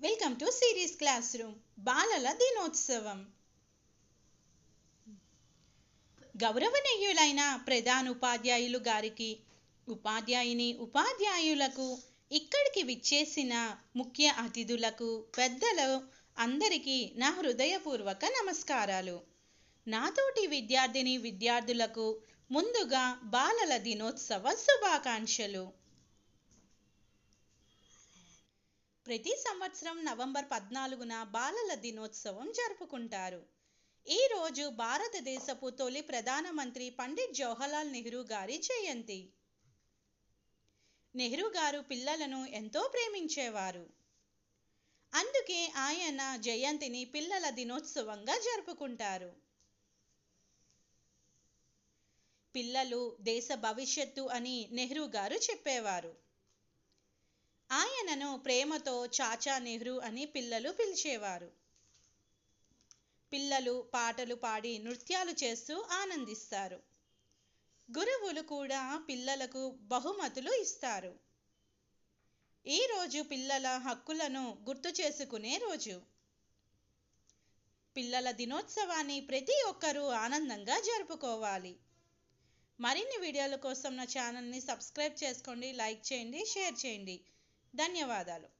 Welcome to series class room దినోత్సవం గౌరవనీయులైన ప్రధానోపాధ్యాయులు గారికి ఉపాధ్యాయుని ఉపాధ్యాయులకు ఇక్కడికి విచ్చేసిన ముఖ్య అతిథులకు పెద్దలు అందరికీ నా హృదయపూర్వక నమస్కారాలు నాతోటి విద్యార్థిని విద్యార్థులకు ముందుగా బాలల దినోత్సవ శుభాకాంక్షలు ప్రతి సంవత్సరం నవంబర్ పద్నాలుగున బాలల దినోత్సవం జరుపుకుంటారు. ఈ రోజు భారతదేశపు తొలి ప్రధానమంత్రి పండిట్ జవహర్లాల్ నెహ్రూ గారి జయంతి. నెహ్రూ గారు పిల్లలను ఎంతో ప్రేమించేవారు. అందుకే ఆయన జయంతిని పిల్లల దినోత్సవంగా జరుపుకుంటారు. పిల్లలు దేశ భవిష్యత్తు అని నెహ్రూ గారు చెప్పేవారు. ఆయనను ప్రేమతో చాచా నెహ్రూ అని పిల్లలు పిలిచేవారు. పిల్లలు పాటలు పాడి నృత్యాలు చేస్తూ ఆనందిస్తారు. గురువులు కూడా పిల్లలకు బహుమతులు ఇస్తారు. ఈ రోజు పిల్లల హక్కులను గుర్తు చేసుకునే రోజు. పిల్లల దినోత్సవాన్ని ప్రతి ఒక్కరూ ఆనందంగా జరుపుకోవాలి. మరిన్ని వీడియోల కోసం నా ఛానల్ని సబ్స్క్రైబ్ చేసుకోండి లైక్ చేయండి షేర్ చేయండి. ధన్యవాదాలు.